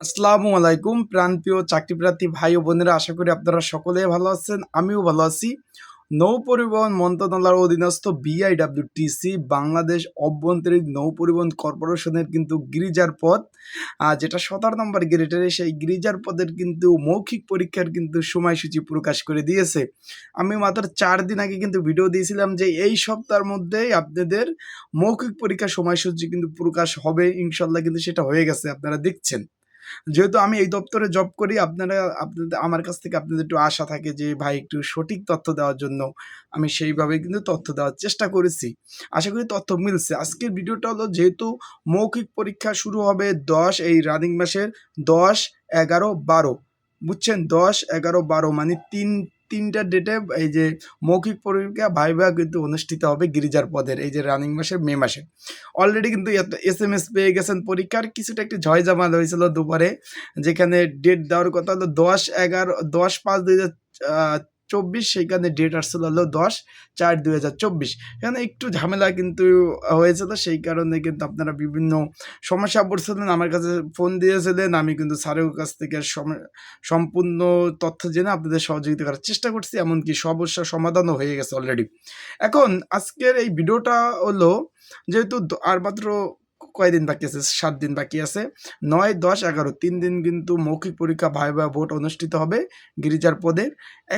আসসালামু আলাইকুম, প্রাণপ্রিয় চাকরিপ্রার্থী ভাই ও বোনেরা, আশা করি আপনারা সকলে ভালো আছেন, আমিও ভালো আছি। নৌ পরিবহন মন্ত্রণালয়ের অধীনস্থ বিআইডব্লিউটিসি বাংলাদেশ অভ্যন্তরীণ নৌ পরিবহন কর্পোরেশনের কিন্তু গিরিজার পদ। যেটা সতেরো নম্বর গ্রেডের, সেই গিরিজার পদের কিন্তু মৌখিক পরীক্ষার কিন্তু সময়সূচি প্রকাশ করে দিয়েছে। আমি মাত্র চার দিন আগে কিন্তু ভিডিও দিয়েছিলাম যে এই সপ্তাহের মধ্যেই আপনাদের মৌখিক পরীক্ষার সময়সূচি কিন্তু প্রকাশ হবে, ইনশাল্লাহ কিন্তু সেটা হয়ে গেছে, আপনারা দেখছেন। যেহেতু আমি এই দপ্তরে জব করি, আপনারা, আপনাদের, আমার কাছ থেকে আপনাদের একটু আশা থাকে যে, ভাই, একটু সঠিক তথ্য দেওয়ার জন্য আমি সেইভাবে কিন্তু তথ্য দেওয়ার চেষ্টা করেছি। আশা করি তথ্য মিলছে। আজকের ভিডিওটা হলো যেহেতু মৌখিক পরীক্ষা শুরু হবে দশ, এই রানিং মাসের দশ, এগারো, বারো। বুঝছেন? দশ, এগারো, বারো মানে তিন তিনটা ডেটে এই যে মৌখিক পরীক্ষা ভাইভা কিন্তু অনুষ্ঠিত হবে গিরিজার পদের, এই যে রানিং মাসে, মে মাসে। অলরেডি কিন্তু এস এম এস পেয়ে গেছেন পরীক্ষার, কিছুটা একটু ঝয়ঝামাল হয়েছিল দুপুরে, যেখানে ডেট দেওয়ার কথা হলো দশ এগারো, দশ পাঁচ দুই হাজার চব্বিশ, সেইখানে ডেট আসছিল হলো দশ চার দুই হাজার চব্বিশ। এখানে একটু ঝামেলা কিন্তু হয়েছিল, সেই কারণে কিন্তু আপনারা বিভিন্ন সমস্যা পড়ছিলেন। আমার কাছে ফোন দিয়েছিলেন, আমি কিন্তু স্যারের কাছ থেকে সম- সম্পূর্ণ তথ্য জেনে আপনাদের সহযোগিতা করার চেষ্টা করছি, এমনকি সমস্যার সমাধানও হয়ে গেছে অলরেডি এখন আজকের এই ভিডিওটা হলো, যেহেতু আর মাত্র কয়দিন বাকি আছে? সাত দিন বাকি আছে। নয়, দশ, এগারো, তিন দিন কিন্তু মৌখিক পরীক্ষা ভাইবা ভোট অনুষ্ঠিত হবে গিরিজার পদে।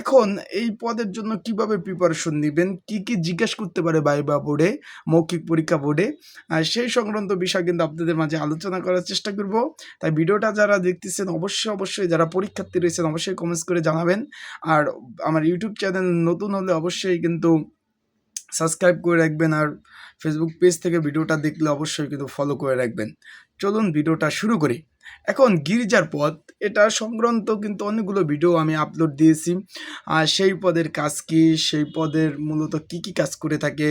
এখন এই পদের জন্য কীভাবে প্রিপারেশন নেবেন? কি কি জিজ্ঞেস করতে পারে ভাই বা বোর্ডে, মৌখিক পরীক্ষা বোর্ডে? সেই সংক্রান্ত বিষয় কিন্তু আপনাদের মাঝে আলোচনা করার চেষ্টা করব। তাই ভিডিওটা যারা দেখতেছেন, অবশ্যই অবশ্যই যারা পরীক্ষার্থী রয়েছেন, অবশ্যই কমেন্টস করে জানাবেন। আর আমার ইউটিউব চ্যানেল নতুন হলে অবশ্যই কিন্তু সাবস্ক্রাইব করে রাখবেন আর ফেসবুক পেজ থেকে ভিডিওটা দেখলে অবশ্যই কিন্তু ফলো করে রাখবেন। চলুন ভিডিওটা শুরু করি। এখন গির্জার পদ এটা সংক্রান্ত কিন্তু অনেকগুলো ভিডিও আমি আপলোড দিয়েছি। আর সেই পদের কাজ কি? সেই পদের মূলত কি কি কাজ করে থাকে?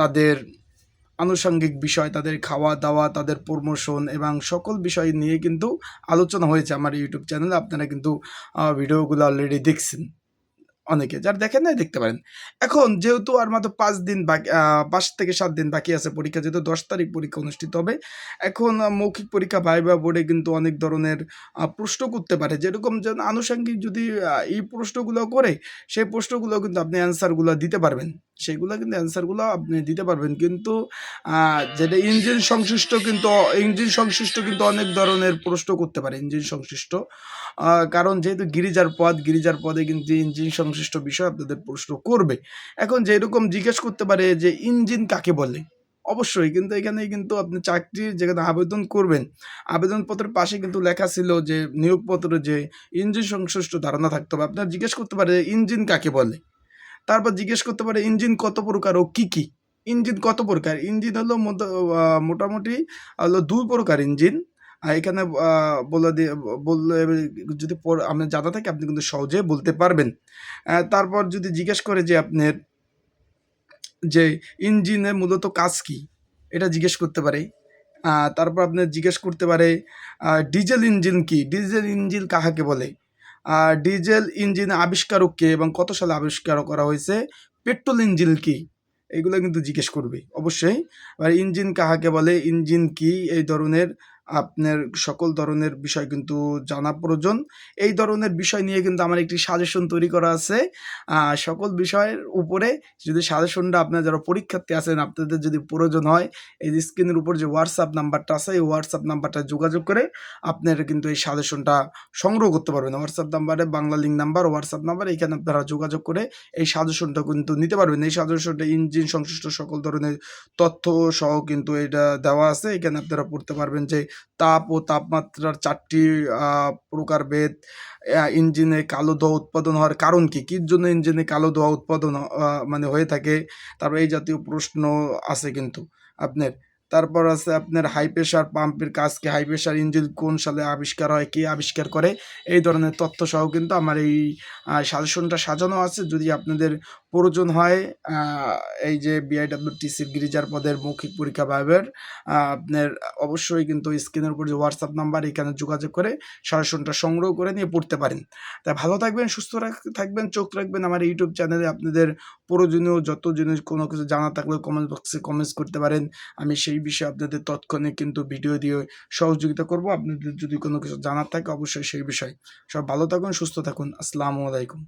তাদের আনুষঙ্গিক বিষয়, তাদের খাওয়া দাওয়া তাদের প্রমোশন এবং সকল বিষয় নিয়ে কিন্তু আলোচনা হয়েছে আমার ইউটিউব চ্যানেলে আপনারা কিন্তু ভিডিওগুলো অলরেডি দেখছেন। অনেকে, যারা দেখেন নাই দেখতে পারেন। এখন যেহেতু আর মাত্র পাঁচ দিন বাকি পাঁচ থেকে সাত দিন বাকি আছে পরীক্ষা, যেহেতু দশ তারিখ পরীক্ষা অনুষ্ঠিত হবে, এখন মৌখিক পরীক্ষা ভাইবা বোর্ডে কিন্তু অনেক ধরনের প্রশ্ন করতে পারে। যেরকম যেন আনুষঙ্গিক যদি এই প্রশ্নগুলো করে, সেই প্রশ্নগুলো কিন্তু আপনি অ্যান্সারগুলো দিতে পারবেন। সেগুলো কিন্তু অ্যান্সারগুলো আপনি দিতে পারবেন। কিন্তু যেটা ইঞ্জিন সংশ্লিষ্ট কিন্তু, ইঞ্জিন সংশ্লিষ্ট কিন্তু অনেক ধরনের প্রশ্ন করতে পারে, ইঞ্জিন সংশ্লিষ্ট। কারণ যেহেতু গিরিজার পদ, গিরিজার পদে কিন্তু ইঞ্জিন সংশ্লিষ্ট বিষয় আপনাদের প্রশ্ন করবে। এখন যেরকম জিজ্ঞেস করতে পারে যে ইঞ্জিন কাকে বলে? অবশ্যই, কিন্তু এখানে কিন্তু আপনি চাকরির যেখানে আবেদন করবেন, আবেদনপত্রের পাশে কিন্তু লেখা ছিল যে নিয়োগপত্র যে ইঞ্জিন সংশ্লিষ্ট ধারণা থাকতে হবে। আপনার জিজ্ঞেস করতে পারে ইঞ্জিন কাকে বলে? তারপর জিজ্ঞেস করতে পারে ইঞ্জিন কত প্রকার ও কী কী? ইঞ্জিন কত প্রকার? ইঞ্জিন হলো মোটা- মোটামুটি হলো দুই প্রকার ইঞ্জিন। এখানে বলে দিয়ে বললে যদি আপনার জানা থাকে, আপনি কিন্তু সহজে বলতে পারবেন। তারপর যদি জিজ্ঞেস করে যে আপনার, যে ইঞ্জিনের মূলত কাজ কি, এটা জিজ্ঞেস করতে পারে। তারপর আপনার জিজ্ঞেস করতে পারে ডিজেল ইঞ্জিন কি? ডিজেল ইঞ্জিন কাহাকে বলে? ডিজেল ইঞ্জিন আবিষ্কারক কে এবং কত সালে আবিষ্কার করা হয়েছে? পেট্রোল ইঞ্জিন কি? এগুলো কিন্তু জিজ্ঞেস করবে। অবশ্যই আর ইঞ্জিন কাহাকে বলে? ইঞ্জিন কি? এই ধরনের আপনার সকল ধরনের বিষয় কিন্তু জানা প্রয়োজন। এই ধরনের বিষয় নিয়ে কিন্তু আমার একটি সাজেশন তৈরি করা আছে। সকল বিষয়ের উপরে যদি সাজেশনটা আপনার যারা পরীক্ষার্থী আছেন, আপনাদের যদি প্রয়োজন হয়, এই স্ক্রিনের উপর যে হোয়াটসঅ্যাপ নাম্বারটা আছে, এই হোয়াটসঅ্যাপ নাম্বারটা যোগাযোগ করে আপনারা কিন্তু এই সাজেশনটা সংগ্রহ করতে পারবেন। হোয়াটসঅ্যাপ নাম্বারে Bangla link number WhatsApp number এখানে আপনারা যোগাযোগ করে এই সাজেশনটা কিন্তু নিতে পারবেন। এই সাজেশনটা ইঞ্জিন সংশ্লিষ্ট সকল ধরনের তথ্য সহ কিন্তু এটা দেওয়া আছে। এখানে আপনারা পড়তে পারবেন যে তাপ ও তাপমাত্রার চারটি প্রকারভেদ ইঞ্জিনে কালো ধোঁয়া উৎপাদন হওয়ার কারণ কি? কির জন্য ইঞ্জিনে কালো ধোঁয়া উৎপাদন মানে হয়ে থাকে? তারপর এই জাতীয় প্রশ্ন আছে কিন্তু আপনার। তারপর আছে আপনার হাই প্রেশার পাম্পের কাজ কি? হাই প্রেশার ইঞ্জিন কোন সালে আবিষ্কার হয়? কে আবিষ্কার করে? এই ধরনের তথ্য সহ কিন্তু আমার এই সাজেশনটা সাজানো আছে। যদি আপনাদের প্রয়োজন হয় এই যে বিআইডব্লিউটিসির গিরিজার পদের মৌখিক পরীক্ষা ভাইবের আপনার অবশ্যই কিন্তু স্ক্রিনের উপর যে হোয়াটসঅ্যাপ নাম্বার, এখানে যোগাযোগ করে সাজেশনটা সংগ্রহ করে নিয়ে পড়তে পারেন। তাই ভালো থাকবেন, সুস্থ থাকবেন, চোখ রাখবেন। আমার ইউটিউব চ্যানেলে আপনাদের প্রয়োজনীয় যত জিনিস, কোনো কিছু জানা থাকলে কমেন্ট বক্সে কমেন্টস করতে পারেন। আমি সেই বিষয়ে আপনাদের তৎক্ষণিক কিন্তু ভিডিও দিয়ে সহযোগিতা করব। আপনাদের যদি কোনো কিছু জানার থাকে, অবশ্যই সেই বিষয়ে। সব ভালো থাকুন, সুস্থ থাকুন। আসসালামু আলাইকুম।